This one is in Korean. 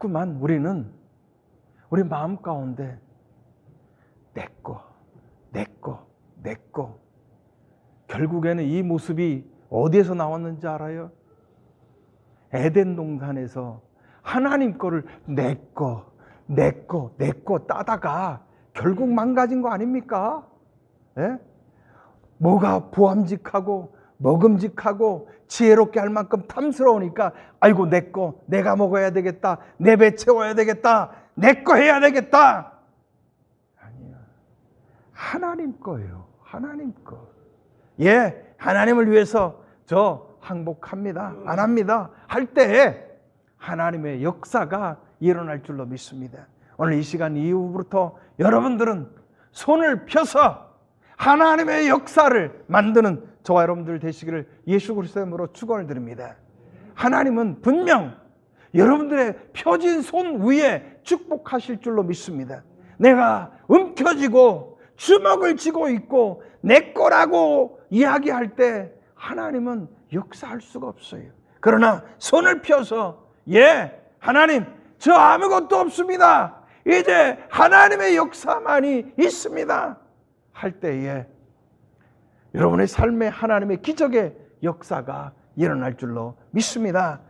자꾸만 우리는 우리 마음 가운데 내꺼, 내꺼, 내꺼. 결국에는 이 모습이 어디에서 나왔는지 알아요? 에덴 동산에서 하나님 거를 내꺼, 내꺼, 내꺼 따다가 결국 망가진 거 아닙니까? 예? 뭐가 보암직하고 먹음직하고 지혜롭게 할 만큼 탐스러우니까 아이고 내 거 내가 먹어야 되겠다 내 배 채워야 되겠다 내 거 해야 되겠다. 아니야. 하나님 거예요. 하나님 거예 하나님을 위해서 저 항복합니다. 안 합니다. 할때 하나님의 역사가 일어날 줄로 믿습니다. 오늘 이 시간 이후부터 여러분들은 손을 펴서 하나님의 역사를 만드는 저와 여러분들 되시기를 예수 그리스도의 이름으로 축원을 드립니다. 하나님은 분명 여러분들의 펴진 손 위에 축복하실 줄로 믿습니다. 내가 움켜쥐고 주먹을 쥐고 있고 내 거라고 이야기할 때 하나님은 역사할 수가 없어요. 그러나 손을 펴서 예, 하나님 저 아무것도 없습니다. 이제 하나님의 역사만이 있습니다. 할 때에 여러분의 삶에 하나님의 기적의 역사가 일어날 줄로 믿습니다.